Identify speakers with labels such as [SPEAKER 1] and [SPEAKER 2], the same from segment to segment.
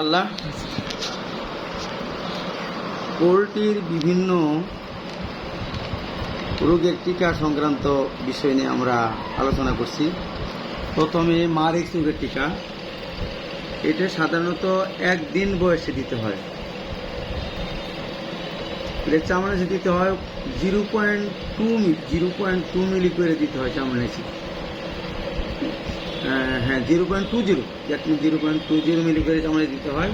[SPEAKER 1] আল্লাহ। পোলট্রির বিভিন্ন রোগের টিকা সংক্রান্ত বিষয় নিয়ে আমরা আলোচনা করছি। প্রথমে মারিক্স রোগের টিকা। এটা সাধারণত একদিন বয়সে দিতে হয়। এটা চামড়াচি দিতে হয় zero point two zero point two milli করে দিতে হয় চামড়াচি হ্যাঁ zero point two zero. Zero point two zero milli আমাদের দিতে হয়।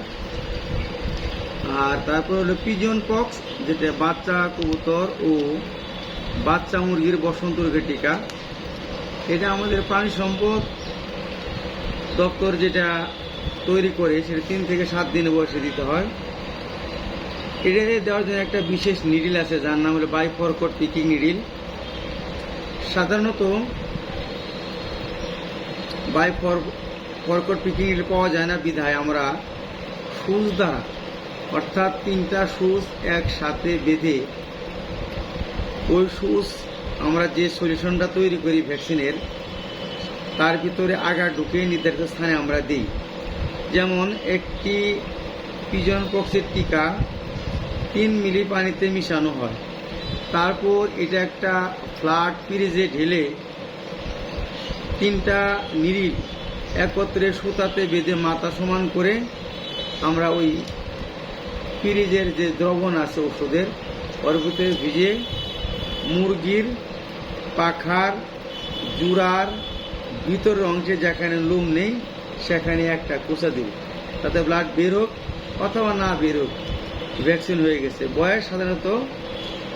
[SPEAKER 1] আর তারপর হলো পিজন পক্স, যেটা বাচ্চা, কবুতর ও বাচ্চা মুরগির বসন্ত রোগের টিকা। এটা আমাদের প্রাণী সম্পদ দপ্তর যেটা তৈরি করে, সেটা তিন থেকে সাত দিন বয়সে দিতে হয়। এটা দেওয়ার জন্য একটা বিশেষ নিডিল আছে, যার নাম হলো বাইফরকট পিকিং নিডিল। সাধারণত বাই ফরকট পিকিং পাওয়া যায় না, বিধায় আমরা সুচ দ্বারা, অর্থাৎ তিনটা সুচ একসাথে বেঁধে, ওই সুচ আমরা যে সলিউশনটা তৈরি করি ভ্যাকসিনের তার ভিতরে আগা ঢুকে নির্ধারিত স্থানে আমরা দিই। যেমন একটি পিজন পক্সের টিকা তিন মিলি পানিতে মিশানো হয়। তারপর এটা একটা ফ্ল্যাট ফ্রিজে ঢেলে তিনটা নিরিল একত্রে সুতাতে বেঁধে মাথা সমান করে আমরা ওই ফ্রিজের যে দ্রবণ আছে ওষুধের ওর ভিতরে ভিজে মুরগির পাখার জুড়ার ভিতরের অংশে যেখানে লুম নেই, সেখানে একটা কুচা দিব। তাতে ব্লাড বের হোক অথবা না বের হোক ভ্যাকসিন হয়ে গেছে। বয়স সাধারণত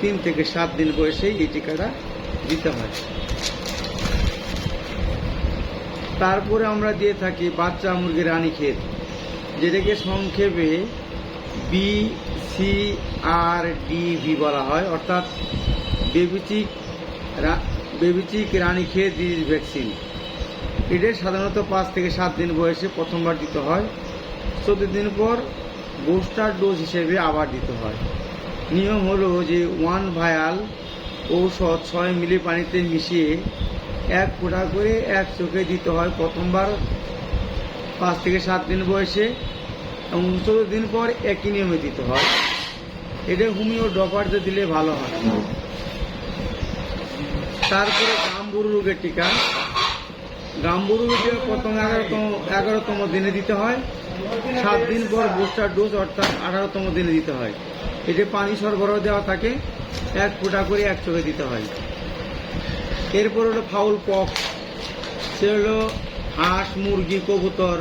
[SPEAKER 1] তিন থেকে সাত দিন বয়সেই এই টিকাটা দিতে হয়। তারপরে আমরা দিয়ে থাকি বাচ্চা মুরগির রানীক্ষেত যেটাকে সংক্ষেপে বি সি আর ডিভি বলা হয়। অর্থাৎ baby chick baby chick Ranikhet disease vaccine এটা সাধারণত পাঁচ থেকে সাত দিন বয়সে প্রথমবার দিতে হয়। চোদ্দ দিন পর বুস্টার ডোজ হিসেবে আবার দিতে হয়। নিয়ম হলো যে ওয়ান ভায়াল ঔষধ ছয় মিলি পানিতে মিশিয়ে এক ফোঁটা করে এক চোখে দিতে হয় প্রথমবার। পাঁচ থেকে সাত দিন বয়সে এবং চোদ্দ দিন পর একই নিয়মে দিতে হয়। এটা হোমিও ড্রপারতে দিলে ভালো হয়। তারপরে গাম্বুরু রোগের টিকা। গাম্বুরু রোগের প্রথম এগারোতম এগারোতম দিনে দিতে হয়। সাত দিন পর বুস্টার ডোজ অর্থাৎ আঠারোতম দিনে দিতে হয়। এতে পানি সরবরাহ দেওয়া থাকে। এক ফোঁটা করে এক চোখে দিতে হয়। এরপর হলো ফাউল পক্স সে হলো হাঁস, মুরগি, কবুতর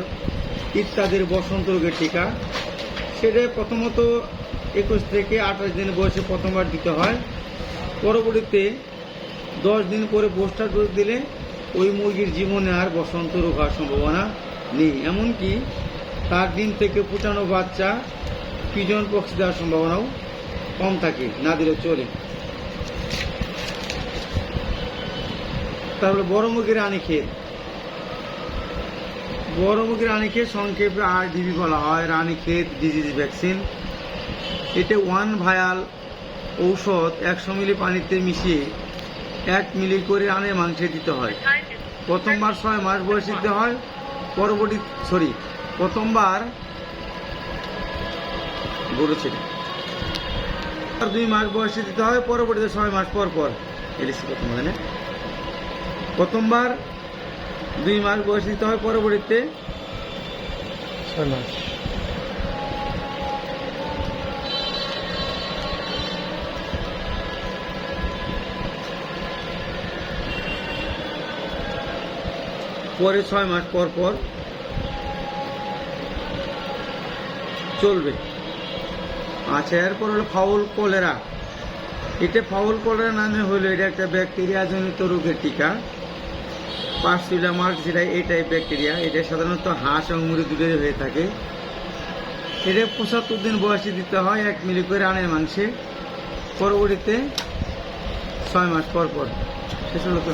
[SPEAKER 1] ইত্যাদির বসন্ত রোগের টিকা। সেটা প্রথমত একুশ থেকে আঠাশ দিন বয়সে প্রথমবার দিতে হয়। পরবর্তীতে দশ দিন পরে বুস্টার ডোজ দিলে ওই মুরগির জীবনে আর বসন্ত রোগ হওয়ার সম্ভাবনা নেই। এমনকি তার দিন থেকে ফুটানো বাচ্চা পিজন পক্স দেওয়ার সম্ভাবনাও কম থাকে, না দিলে চলে। তারপরে বড় মুরগির রানীক্ষেত বড় মুরগির রানীক্ষেত সংক্ষেপে আর ডিবি বলা হয় রানীক্ষেত ডিজিজ ভ্যাকসিন এতে ওয়ান ভায়াল ঔষধ একশো মিলি পানিতে মিশিয়ে এক মিলি করে রানের মাংসে দিতে হয়। প্রথমবার ছয় মাস বয়সে দিতে হয়, পরবর্তী সরি প্রথমবার বলেছিল দুই মাস বয়সে দিতে হয়, পরবর্তীতে ছয় মাস পর পর। এলিসি প্রথম প্রথমবার দুই মাস বয়স দিতে হয় পরবর্তীতে। ছয় মাস। পরে ছয় মাস পর পর চলবে। আচ্ছা এরপর হলো ফাউল কলেরা। এটা ফাউল কলেরা নামে হলো এটা একটা ব্যাকটেরিয়া জনিত রোগের টিকা। পার্সিলা মার্ক যেটা, এই টাইপ ব্যাকটেরিয়া এটা সাধারণত হাঁস এবং মুড়ি দুটোই হয়ে থাকে। এটা পঁচাত্তর দিন বয়সে দিতে হয় এক মিলি করে আনের মাংসে। পরবর্তীতে ছয় মাস পর পর। শেষ হলো তো।